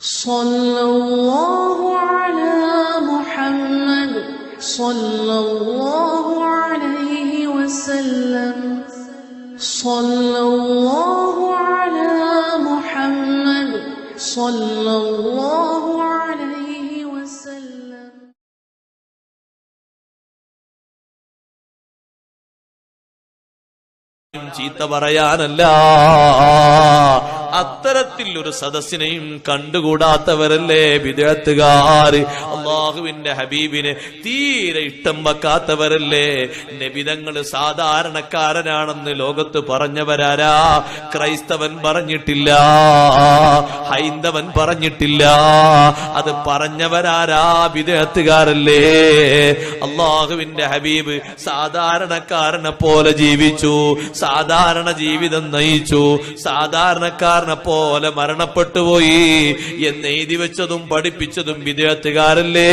صلى الله على محمد صلى الله عليه وسلم صلى الله على محمد صلى الله عليه وسلم ചീത്ത പറയാനല്ല അത്തരത്തിൽ ഒരു സദസ്സിനെയും കണ്ടുകൂടാത്തവരല്ലേ വിദേഹത്തുകാർ അള്ളാഹുവിന്റെ ഹബീബിനെ തീരെ ഇഷ്ടം വെക്കാത്തവരല്ലേ? നബിതങ്ങൾ സാധാരണക്കാരനാണെന്ന് ലോകത്ത് പറഞ്ഞവരാരാ? ക്രൈസ്തവൻ പറഞ്ഞിട്ടില്ല. ഹൈന്ദവൻ പറഞ്ഞിട്ടില്ല. അത് പറഞ്ഞവരാരാ? വിദേഹത്തുകാരല്ലേ? അള്ളാഹുവിന്റെ ഹബീബ് സാധാരണക്കാരനെ പോലെ ജീവിച്ചു സാധാരണ ജീവിതം നയിച്ചു സാധാരണക്കാരനെ പോലെ മരണപ്പെട്ടുപോയി എന്ന് എഴുതി വെച്ചതും പഠിപ്പിച്ചതും വിദേഹത്തുകാരല്ലേ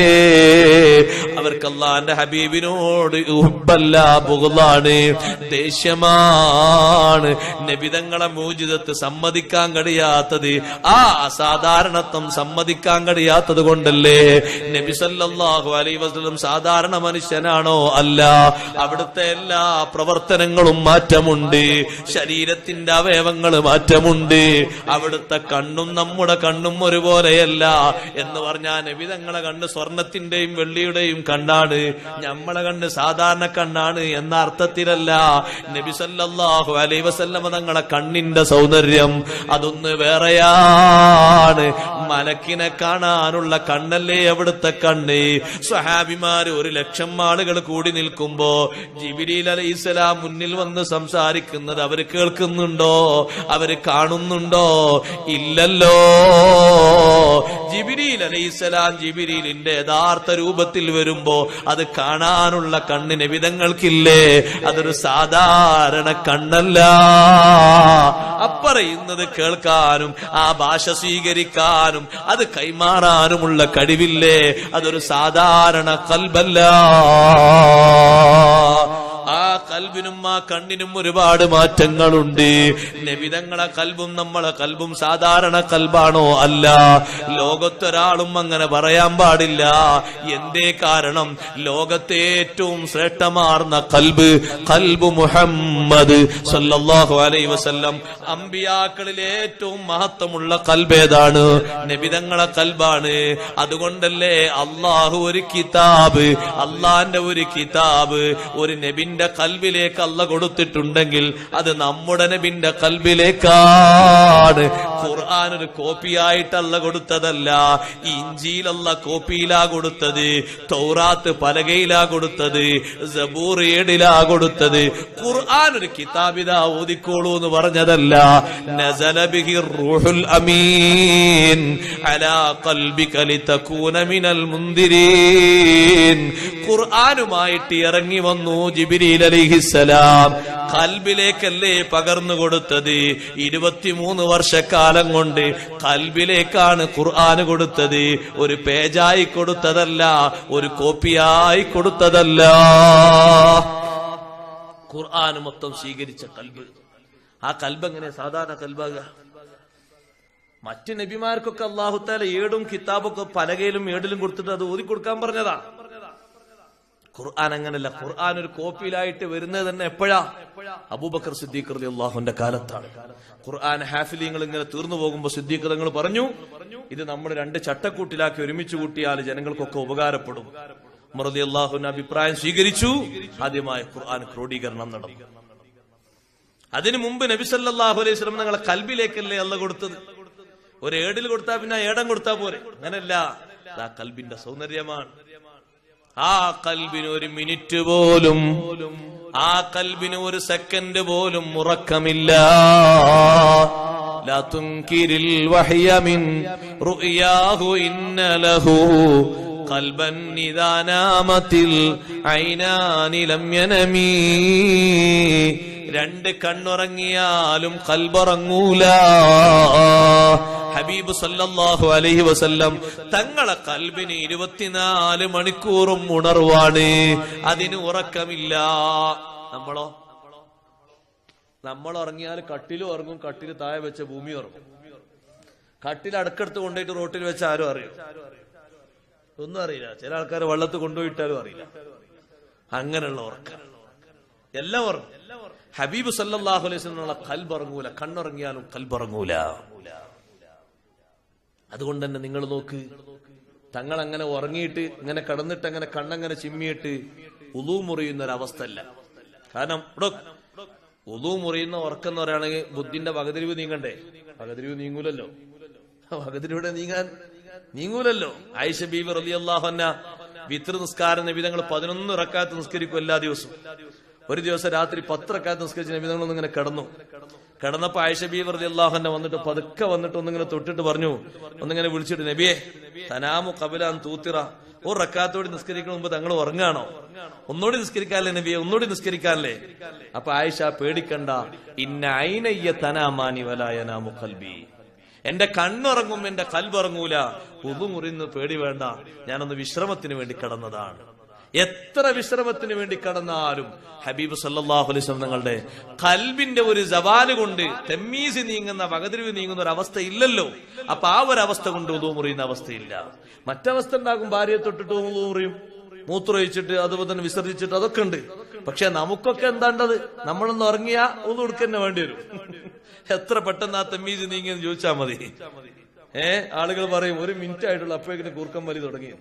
അവർക്ക് അള്ളാന്റെ ഹബീബിനോട് ഉബല്ല ബുഗുലാണ് ദേഷ്യമാണ്. നബിതങ്ങളെ മൂജിതത്ത് സമ്മതിക്കാൻ കഴിയാത്തത് ആ അസാധാരണത്വം സമ്മതിക്കാൻ കഴിയാത്തത് കൊണ്ടല്ലേ? നബിസല്ലാഹു അലൈ വസല്ലം സാധാരണ മനുഷ്യനാണോ അല്ല? അവിടുത്തെ എല്ലാ പ്രവർത്തനങ്ങളും മാറ്റമുണ്ട്. ശരീരത്തിന്റെ അവയവങ്ങൾ മാറ്റമുണ്ട്. അവിടുത്തെ കണ്ണും നമ്മുടെ കണ്ണും ഒരുപോലെയല്ല എന്ന് പറഞ്ഞാൽ നബി തങ്ങളെ കണ്ണ് സ്വർണത്തിന്റെയും വെള്ളിയുടെയും കണ്ണാണ്. നമ്മളെ കണ്ണ് സാധാരണ കണ്ണാണ് എന്ന അർത്ഥത്തിലല്ല. നബിസല്ലാഹു അലൈ വസല്ലമ തങ്ങളെ കണ്ണിന്റെ സൗന്ദര്യം അതൊന്ന് വേറെയാണ്. മലക്കിനെ കാണാനുള്ള കണ്ണല്ലേ അവിടുത്തെ കണ്ണ്. സ്വഹാബിമാര് ഒരു ലക്ഷം ആളുകൾ കൂടി നിൽക്കുമ്പോ ജിബിരിൽ അലൈസലാം മുന്നിൽ വന്ന് സംസാരിക്കുന്നത് അവർ കേൾക്കുന്നുണ്ടോ? അവർ കാണുന്നുണ്ടോ? ഇല്ലല്ലോ. ജിബിരിൽ അലൈസലാം ജിബിരിലിന്റെ യഥാർത്ഥ രൂപത്തിൽ വരുമ്പോ അത് കാണാനുള്ള കണ്ണിന് വിധങ്ങൾക്കില്ലേ? അതൊരു സാധാരണ കണ്ണല്ല. അപ്പറയുന്നത് കേൾക്കാനും ആ ഭാഷ സ്വീകരിക്കാനും അത് കൈമാറാനുമുള്ള കഴിവില്ലേ? അതൊരു സാധാരണ കൽബല്ല. ആ കൽബിനും ആ കണ്ണിനും ഒരുപാട് മാറ്റങ്ങളുണ്ട്. നബിതങ്ങളെ കൽബും നമ്മളെ കൽബും സാധാരണ കൽബാണോ അല്ല. ലോകത്തൊരാളും അങ്ങനെ പറയാൻ പാടില്ല. എന്തേ കാരണം? ലോകത്തെ ഏറ്റവും ശ്രേഷ്ഠമാർന്ന കൽബ് കൽബ് മുഹമ്മദ് അലൈഹി വസല്ലം. അമ്പിയാക്കളിലെ ഏറ്റവും മഹത്വമുള്ള കൽബേതാണ് നബിതങ്ങളെ കൽബാണ്. അതുകൊണ്ടല്ലേ അള്ളാഹു ഒരു കിതാബ് അള്ളാന്റെ ഒരു കിതാബ് ഒരു നബിന്റെ കൽവിലേക്ക് അല്ല കൊടുത്തിട്ടുണ്ടെങ്കിൽ അത് നമ്മുടെ നബിന്റെ കൽവിലേക്കാണ്. ഖുർആൻ ഒരു കോപ്പിയായിട്ടല്ല കൊടുത്തതല്ല. ഇഞ്ചിയിലല്ല കോപ്പിയിലാ കൊടുത്തത്. തൗറാത്ത് പലകയിലാ കൊടുത്തത്. ഏടിലാ കൊടുത്തത്. ഖുർആൻ ഒരു കിതാബിത ഓതിക്കോളൂ എന്ന് പറഞ്ഞതല്ല. നസല ബിഹി റൂഹുൽ അമീൻ. അലാ ഖൽബിക ലിതകൂന മിനൽ മുൻദിരീൻ ഖുർആനുമായിട്ട് ഇറങ്ങി വന്നു ജിബിരിൽ അലിഹിസലാം കൽബിലേക്കല്ലേ പകർന്നു കൊടുത്തത്? ഇരുപത്തിമൂന്ന് വർഷക്കാലം കൊണ്ട് കൽബിലേക്കാണ് ഖുർആൻ കൊടുത്തത്. ഒരു പേജായി കൊടുത്തതല്ല ഒരു കോപ്പിയായി കൊടുത്തതല്ല. ഖുർആൻ മൊത്തം സ്വീകരിച്ച കൽബ്. ആ കൽബ് എങ്ങനെ സാധാരണ കൽബാകുക? മറ്റു നബിമാർക്കൊക്കെ അള്ളാഹുത്താല ഏടും കിതാബൊക്കെ പലകയിലും ഏടിലും കൊടുത്തിട്ട് അത് ഓതി കൊടുക്കാൻ പറഞ്ഞതാ. ഖുർആൻ അങ്ങനല്ല. ഖുർആൻ ഒരു കോപ്പിയിലായിട്ട് വരുന്നത് തന്നെ എപ്പോഴാ? അബൂബക്കർ സിദ്ദീഖ് അള്ളാഹുന്റെ കാലത്താണ്. ഖുർആൻ ഹാഫിലിങ്ങൾ ഇങ്ങനെ തീർന്നു പോകുമ്പോൾ സിദ്ദീഖ് തങ്ങൾ പറഞ്ഞു ഇത് നമ്മൾ രണ്ട് ചട്ടക്കൂട്ടിലാക്കി ഒരുമിച്ച് കൂട്ടിയാൽ ജനങ്ങൾക്കൊക്കെ ഉപകാരപ്പെടും. മറുതി അള്ളാഹുവിന്റെ അഭിപ്രായം സ്വീകരിച്ചു. ആദ്യമായി ഖുർആൻ ക്രോഡീകരണം നടന്നു. അതിനു മുമ്പ് നബിസല്ലാഹു അലൈഹി സ്വലം നിങ്ങളെ കൽബിലേക്കല്ലേ അല്ല കൊടുത്തത്? ഒരു ഏടിൽ കൊടുത്താ പിന്നെ ഏടം കൊടുത്താ പോരെ? അങ്ങനല്ല. കൽബിന്റെ സൗന്ദര്യമാണ്. ആ കൽബിന് ഒരു മിനിറ്റ് പോലും ആ കൽബിന് ഒരു സെക്കൻഡ് പോലും ഉറക്കമില്ല لا تنكر الوحي من رؤياه إن له قلبا إذا نامت العينان لم ينمي രണ്ട് കണ്ണുറങ്ങിയാലും കൽബുറങ്ങൂല ഹബീബ് സല്ലല്ലാഹു അലൈഹി വസല്ലം തങ്ങളെ കൽബിന് ഇരുപത്തിനാല് മണിക്കൂറും ഉണർവാണ് അതിന് ഉറക്കമില്ല നമ്മളോ നമ്മൾ ഉറങ്ങിയാൽ കട്ടിലും ഉറങ്ങും കട്ടില് താഴെ വെച്ച ഭൂമി ഉറങ്ങും കട്ടിൽ അടുക്കടുത്ത് കൊണ്ടുപോയിട്ട് റോട്ടിൽ വെച്ച് ആരും അറിയും ഒന്നും അറിയില്ല. ചില ആൾക്കാർ വള്ളത്ത് കൊണ്ടുപോയിട്ടാലും അറിയില്ല. അങ്ങനെയുള്ള ഉറക്കം. എല്ലാം ഉറങ്ങും. ഹബീബ് സല്ലാഹു അലൈഹി സ്വലുള്ള കൽബറങ്ങൂല. കണ്ണുറങ്ങിയാലും കൽബറങ്ങൂല. അതുകൊണ്ട് തന്നെ നിങ്ങൾ നോക്ക് തങ്ങൾ അങ്ങനെ ഉറങ്ങിയിട്ട് ഇങ്ങനെ കടന്നിട്ട് അങ്ങനെ കണ്ണങ്ങനെ ചിമ്മിയിട്ട് ഉളു മുറിയുന്ന ഒരു അവസ്ഥ അല്ല കാരണം ഉളു മുറിയുന്ന ഉറക്കം എന്ന് പറയുകയാണെങ്കിൽ ബുദ്ധിന്റെ വകതിരിവ് നീങ്ങണ്ടേ? വകതിരിവ് നീങ്ങൂലല്ലോ. വകതിരിവിടെ നീങ്ങാൻ? നീങ്ങൂലല്ലോ. ആയിഷ ബീബി റലി അള്ളാഹന്ന വിത്ര നിസ്കാരം നബിതങ്ങൾ പതിനൊന്ന് റക്കാത്ത് നിസ്കരിക്കും എല്ലാ ദിവസവും. ഒരു ദിവസം രാത്രി പത്ത് റക്കാത്ത് നിസ്കരിച്ച നബിതങ്ങളൊന്നും ഇങ്ങനെ കിടന്നു. കിടന്നപ്പോ ആയിഷ ബീബി റലി അള്ളാഹന്ന വന്നിട്ട് പതുക്കെ വന്നിട്ട് ഒന്നിങ്ങനെ തൊട്ടിട്ട് പറഞ്ഞു. ഒന്നിങ്ങനെ വിളിച്ചിട്ട് നബിയെ തനാമു കബിലാൻ തൂത്തിറ. ഓ റക്കാത്തോടി നിസ്കരിക്കുന്ന മുമ്പ് തങ്ങൾ ഉറങ്ങാണോ? ഒന്നോടി നിസ്കരിക്കാല്ലേ നബിയെ? ഒന്നോടി നിസ്കരിക്കാല്ലേ? അപ്പൊ ആയിഷ പേടിക്കണ്ട. ഇന്ന ഐനയ്യ തനാമാനി വലായനാമു കൽബി എന്റെ കണ്ണുറങ്ങും എന്റെ കൽബുറങ്ങൂല മുറിന്ന് പേടി വേണ്ട. ഞാനൊന്ന് വിശ്രമത്തിന് വേണ്ടി കടന്നതാണ്. എത്ര വിശ്രമത്തിന് വേണ്ടി കടന്നാലും ഹബീബ് സല്ലാഹു അലൈസ് തങ്ങളുടെ കൽബിന്റെ ഒരു ജവാൽ കൊണ്ട് തെമ്മീസ് നീങ്ങുന്ന വകതിരിവ് നീങ്ങുന്ന ഒരു അവസ്ഥ ഇല്ലല്ലോ അപ്പൊ ആ ഒരു അവസ്ഥ കൊണ്ട് ഉതു മുറിയുന്ന അവസ്ഥയില്ല. മറ്റവസ്ഥ ഉണ്ടാകും ഭാര്യയെ തൊട്ടിട്ട് ഉതു മുറിയും മൂത്രമൊഴിച്ചിട്ട് അതുപോലെ തന്നെ വിസർജിച്ചിട്ട് അതൊക്കെ ഉണ്ട്. പക്ഷെ നമുക്കൊക്കെ എന്താണ്ടത്? നമ്മളൊന്ന് ഉറങ്ങിയാ ഒന്ന് കൊടുക്കന്നെ വേണ്ടി വരും. എത്ര പെട്ടെന്ന് ആ തെമ്മീസ് നീങ്ങിയെന്ന് ചോദിച്ചാ മതി. ഏ ആളുകൾ പറയും ഒരു മിനിറ്റ് ആയിട്ടുള്ള അപ്പോഴേക്കിന് കൂർക്കം വലി തുടങ്ങി.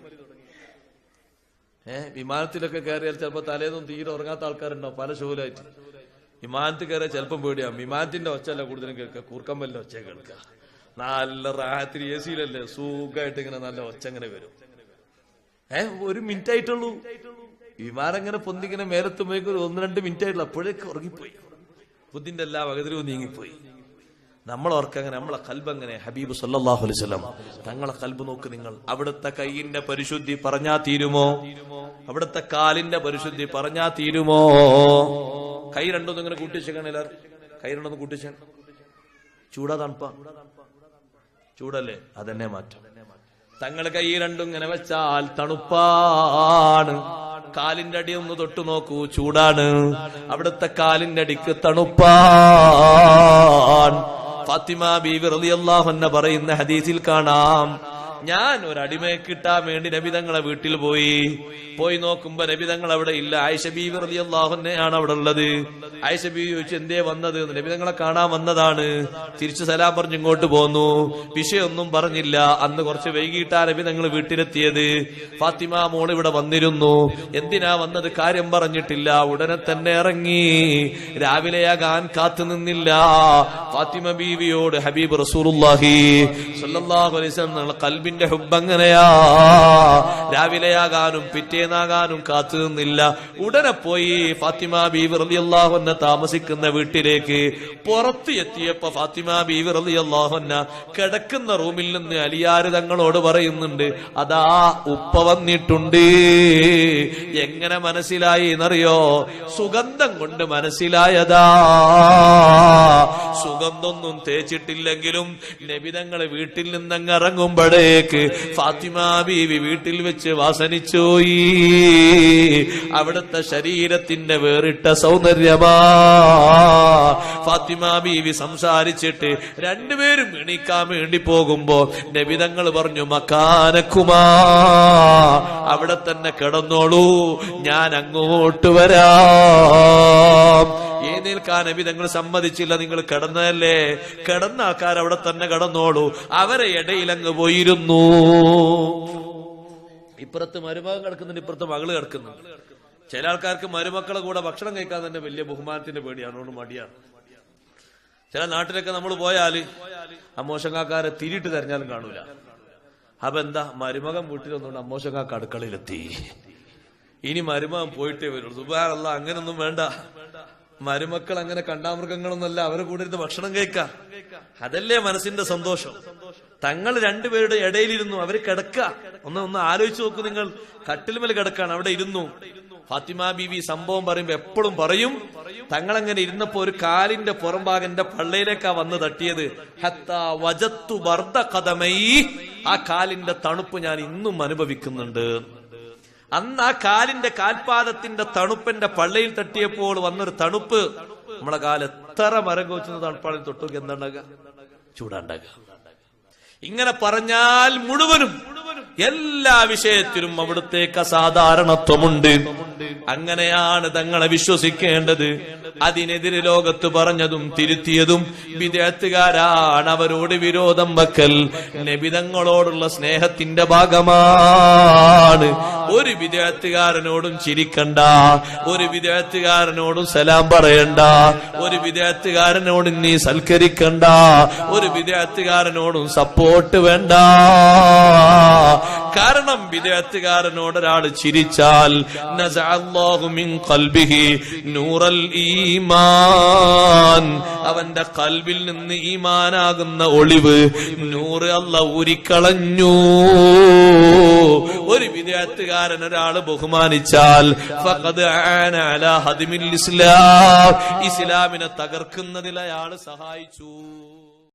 ഏ വിമാനത്തിലൊക്കെ കയറിയാൽ ചിലപ്പോ തലേന്നും തീരെ ഉറങ്ങാത്ത ആൾക്കാരുണ്ടോ? പല ഷോയിലായിട്ട് വിമാനത്തിൽ കയറിയാൽ ചിലപ്പം പേടിയാവും വിമാനത്തിന്റെ ഒച്ചല്ല കൂടുതലും കേൾക്കുക കൂർക്കം വലിയ ഒച്ച കേൾക്കുക നല്ല റാഹത്തിൽ എ സിയിലല്ലേ? സുഖമായിട്ട് ഇങ്ങനെ നല്ല ഒച്ച ഇങ്ങനെ വരും. ഏ ഒരു മിനിറ്റ് ആയിട്ടുള്ളൂ. വിമാനം ഇങ്ങനെ പൊന്തിങ്ങനെ മേലെത്തുമ്പോഴേക്കും ഒരു ഒന്ന് രണ്ട് മിനിറ്റ് ആയിട്ടുള്ള അപ്പോഴേക്ക് ഉറങ്ങിപ്പോയി. ബുദ്ധിന്റെ എല്ലാ വകതിരിവും നീങ്ങിപ്പോയി. നമ്മൾ ഓർക്കങ്ങനെ നമ്മളെ കൽബങ്ങനെ ഹബീബ് സല്ലാഹു അലൈവല്ലം തങ്ങളെ കൽബ് നോക്ക് നിങ്ങൾ. അവിടുത്തെ കൈയിന്റെ പരിശുദ്ധി പറഞ്ഞാ തീരുമോ? അവിടുത്തെ കാലിന്റെ പരിശുദ്ധി പറഞ്ഞാ തീരുമോ? കൈ രണ്ടൊന്നും ഇങ്ങനെ കൂട്ടിച്ചേക്കണില്ല കൈ രണ്ടൊന്നും കൂട്ടിച്ചേ ചൂടാ തണുപ്പ. ചൂടല്ലേ? അതെന്നെ മാറ്റം. തങ്ങൾ കൈ രണ്ടും ഇങ്ങനെ വെച്ചാൽ തണുപ്പാണ്. കാലിന്റെ അടി ഒന്ന് തൊട്ടു നോക്കൂ ചൂടാണ്. അവിടുത്തെ കാലിന്റെ അടിക്ക് തണുപ്പാൻ ഫാത്തിമ ബീവി റളിയല്ലാഹു അൻഹ പറയുന്ന ഹദീസിൽ കാണാം. ഞാൻ ഒരു അടിമയെ കിട്ടാൻ വേണ്ടി നബിതങ്ങളെ വീട്ടിൽ പോയി. പോയി നോക്കുമ്പോ നബിതങ്ങൾ അവിടെ ഇല്ല. ആയിഷ ബീവി അള്ളാഹുനെയാണ് അവിടെ ഉള്ളത്. ആയിഷ ബീവി ചോദിച്ചു എന്തേ വന്നത്? നബിതങ്ങളെ കാണാൻ വന്നതാണ്. തിരിച്ചു സലാം പറഞ്ഞു ഇങ്ങോട്ട് പോന്നു. വിഷയൊന്നും പറഞ്ഞില്ല. അന്ന് കുറച്ച് വൈകിട്ടാ നബിതങ്ങൾ വീട്ടിലെത്തിയത്. ഫാത്തിമ മോൾ ഇവിടെ വന്നിരുന്നു. എന്തിനാ വന്നത് കാര്യം പറഞ്ഞിട്ടില്ല. ഉടനെ തന്നെ ഇറങ്ങി. രാവിലെയാകാൻ കാത്തു നിന്നില്ല. ഫാത്തിമ ബീവിയോട് ഹബീബ് അലൈഹി വസല്ലം കൽബിന്റെ ഹുബ്ബങ്ങനെയാ രാവിലെയാകാനും പിറ്റേന്നാകാനും കാത്തു നിന്നില്ല. ഉടനെ പോയി ഫാത്തിമ ബീവി റളിയല്ലാഹു അൻഹ താമസിക്കുന്ന വീട്ടിലേക്ക് പുറത്ത് എത്തിയപ്പോ ഫാത്തിമ ബീവി റളിയല്ലാഹു അൻഹ കിടക്കുന്ന റൂമിൽ നിന്ന് അലിയാര് തങ്ങളോട് പറയുന്നുണ്ട് അതാ ഉപ്പ വന്നിട്ടുണ്ട്. എങ്ങനെ മനസ്സിലായി എന്നറിയോ? സുഗന്ധം കൊണ്ട് മനസ്സിലായതാ. സുഗന്ധൊന്നും തേച്ചിട്ടില്ലെങ്കിലും നബിതങ്ങൾ വീട്ടിൽ നിന്നങ്ങ് ഇറങ്ങുമ്പോഴേക്ക് ഫാത്തിമ ബീവി വീട്ടിൽ വെച്ച് വാസനിച്ചോയി അവിടുത്തെ ശരീരത്തിന്റെ വേറിട്ട സൗന്ദര്യമാ. ഫാത്തിമ ബീവി സംസാരിച്ചിട്ട് രണ്ടുപേരും എണീക്കാൻ വേണ്ടി പോകുമ്പോ നബിതങ്ങൾ പറഞ്ഞു മക്കാനക്കുമാ അവിടെ തന്നെ കിടന്നോളൂ ഞാൻ അങ്ങോട്ട് വരാം. ഏനേൽക്കാൻ നബി നിങ്ങൾ സമ്മതിച്ചില്ല? നിങ്ങൾ കിടന്നതല്ലേ? കിടന്ന ആൾക്കാർ അവിടെ തന്നെ കടന്നോളൂ. അവരെ ഇടയിലങ്ങ് പോയിരുന്നു. ഇപ്പുറത്ത് മരുമകൻ കിടക്കുന്നുണ്ട് ഇപ്പുറത്ത് മകൾ കിടക്കുന്നുണ്ട്. ചില ആൾക്കാർക്ക് മരുമക്കളെ കൂടെ ഭക്ഷണം കഴിക്കാൻ തന്നെ വലിയ ബഹുമാനത്തിന്റെ പേടിയാണ്. അതുകൊണ്ട് മടിയാണ്. ചില നാട്ടിലൊക്കെ നമ്മൾ പോയാൽ അമ്മോശങ്കാക്കാരെ തിരിയിട്ട് തെരഞ്ഞാലും കാണൂല. അപ്പൊ എന്താ? മരുമകൻ വീട്ടിൽ വന്നുകൊണ്ട് അമ്മോശങ്കാക്ക അടുക്കളയിലെത്തി. ഇനി മരുമകൻ പോയിട്ടേ വരുള്ളൂ. സുബാറല്ല അങ്ങനൊന്നും വേണ്ട. മരുമക്കൾ അങ്ങനെ കണ്ടാമൃഗങ്ങളൊന്നല്ല അവരെ കൂടെ ഇരുന്ന് ഭക്ഷണം കഴിക്കാം. അതല്ലേ മനസ്സിന്റെ സന്തോഷം. തങ്ങൾ രണ്ടുപേരുടെ ഇടയിലിരുന്നു അവർ കിടക്ക. ഒന്ന് ഒന്ന് ആലോചിച്ച് നോക്കൂ നിങ്ങൾ. കട്ടിൽമേൽ കിടക്കാണ് അവിടെ ഇരുന്നു. ഫാത്തിമ ബീവി സംഭവം പറയുമ്പോ എപ്പോഴും പറയും തങ്ങൾ അങ്ങനെ ഇരുന്നപ്പോ ഒരു കാലിന്റെ പുറംഭാഗം എന്റെ പള്ളയിലേക്കാ വന്ന് തട്ടിയത്. വജത്തു വർദ്ധ കഥമൈ ആ കാലിന്റെ തണുപ്പ് ഞാൻ ഇന്നും അനുഭവിക്കുന്നുണ്ട്. അന്ന് ആ കാലിന്റെ കാൽപാദത്തിന്റെ തണുപ്പിന്റെ പള്ളിയിൽ തട്ടിയപ്പോൾ വന്നൊരു തണുപ്പ്. നമ്മളെ കാൽ എത്ര മരം കോച്ചുന്ന തണുപ്പാളിൽ തൊട്ടു എന്താണ്ടാക ചൂടാണ്ടാക. ഇങ്ങനെ പറഞ്ഞാൽ മുഴുവനും എല്ലാ വിഷയത്തിലും അവിടുത്തേക്ക് അസാധാരണത്വമുണ്ട്. അങ്ങനെയാണ് തങ്ങളെ വിശ്വസിക്കേണ്ടത്. അതിനെതിരെ ലോകത്ത് പറഞ്ഞതും തിരുത്തിയതും വിദേഹത്തുകാരാണ് അവരോട് വിരോധം വെക്കൽ. നബിതങ്ങളോടുള്ള സ്നേഹത്തിന്റെ ഭാഗമാണ്. ഒരു വിദേഹത്തുകാരനോടും ചിരിക്കണ്ട. ഒരു വിദേഹത്തുകാരനോടും സലാം പറയണ്ട. ഒരു വിദേഹത്തുകാരനോടും നീ സൽക്കരിക്കണ്ട. ഒരു വിദേഹത്തുകാരനോടും സപ്പോർട്ട് വേണ്ട. കാരണം വിദേഹത്തുകാരനോട് ഒരാൾ ചിരിച്ചാൽ നൂറൽ ഈമാൻ. അവന്റെ കൽവിൽ നിന്ന് ഈമാനാകുന്ന ഒളിവ് നൂറ് അല്ല ഉരിക്കളഞ്ഞു ഒരു വിദേഹത്തുകാരൻ ഒരാൾ ബഹുമാനിച്ചാൽ ഇസ്ലാമിനെ തകർക്കുന്നതിൽ അയാൾ സഹായിച്ചു.